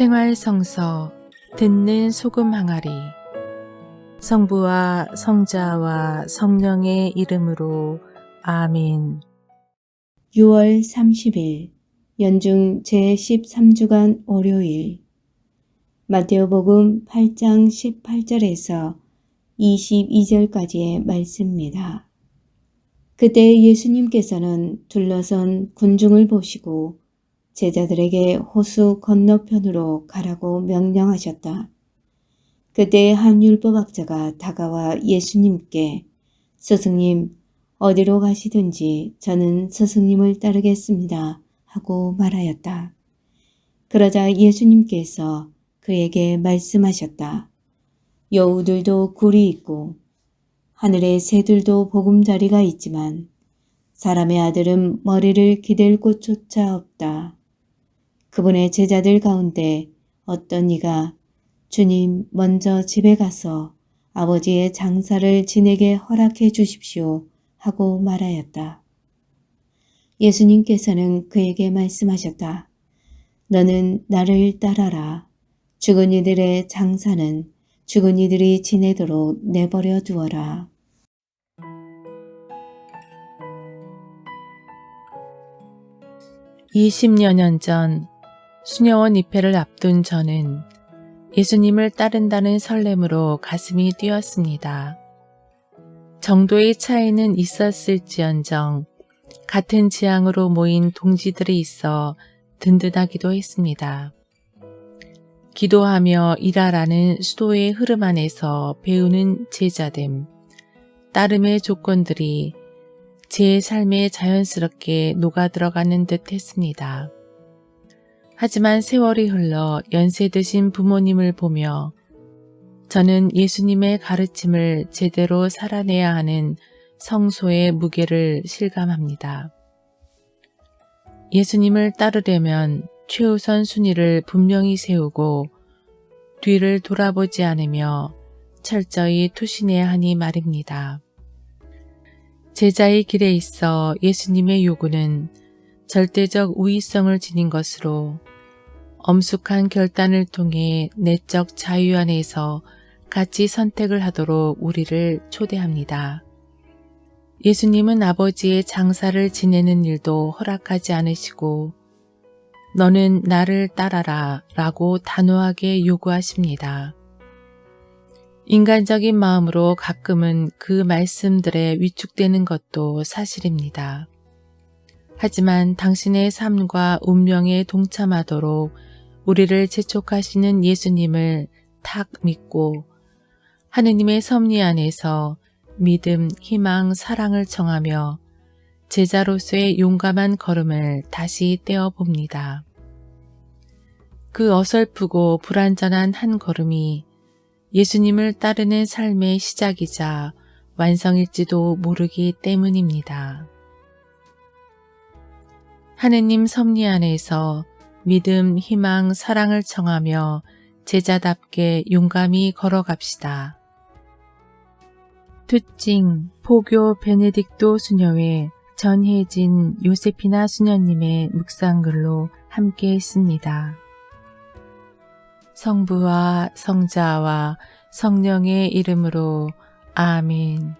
생활성서 듣는 소금 항아리. 성부와 성자와 성령의 이름으로 아멘. 6월 30일 연중 제13주간 월요일. 마테오복음 8장 18절에서 22절까지의 말씀입니다. 그때 예수님께서는 둘러선 군중을 보시고 제자들에게 호수 건너편으로 가라고 명령하셨다. 그때 한 율법학자가 다가와 예수님께 스승님 어디로 가시든지 저는 스승님을 따르겠습니다 하고 말하였다. 그러자 예수님께서 그에게 말씀하셨다. 여우들도 굴이 있고 하늘의 새들도 보금자리가 있지만 사람의 아들은 머리를 기댈 곳조차 없다. 그분의 제자들 가운데 어떤 이가 주님 먼저 집에 가서 아버지의 장사를 지내게 허락해 주십시오 하고 말하였다. 예수님께서는 그에게 말씀하셨다. 너는 나를 따라라. 죽은 이들의 장사는 죽은 이들이 지내도록 내버려 두어라. (20여 년 전) 수녀원 입회를 앞둔 저는 예수님을 따른다는 설렘으로 가슴이 뛰었습니다. 정도의 차이는 있었을지언정 같은 지향으로 모인 동지들이 있어 든든하기도 했습니다. 기도하며 일하라는 수도의 흐름 안에서 배우는 제자됨, 따름의 조건들이 제 삶에 자연스럽게 녹아들어가는 듯 했습니다. 하지만 세월이 흘러 연세 드신 부모님을 보며 저는 예수님의 가르침을 제대로 살아내야 하는 성소의 무게를 실감합니다. 예수님을 따르려면 최우선 순위를 분명히 세우고 뒤를 돌아보지 않으며 철저히 투신해야 하니 말입니다. 제자의 길에 있어 예수님의 요구는 절대적 우위성을 지닌 것으로 엄숙한 결단을 통해 내적 자유 안에서 같이 선택을 하도록 우리를 초대합니다. 예수님은 아버지의 장사를 지내는 일도 허락하지 않으시고 너는 나를 따라라 라고 단호하게 요구하십니다. 인간적인 마음으로 가끔은 그 말씀들에 위축되는 것도 사실입니다. 하지만 당신의 삶과 운명에 동참하도록 우리를 재촉하시는 예수님을 탁 믿고 하느님의 섭리 안에서 믿음, 희망, 사랑을 청하며 제자로서의 용감한 걸음을 다시 떼어봅니다. 그 어설프고 불완전한 한 걸음이 예수님을 따르는 삶의 시작이자 완성일지도 모르기 때문입니다. 하느님 섭리 안에서 믿음, 희망, 사랑을 청하며 제자답게 용감히 걸어갑시다. 투찡 포교 베네딕토 수녀회 전혜진 요세피나 수녀님의 묵상글로 함께 했습니다. 성부와 성자와 성령의 이름으로 아멘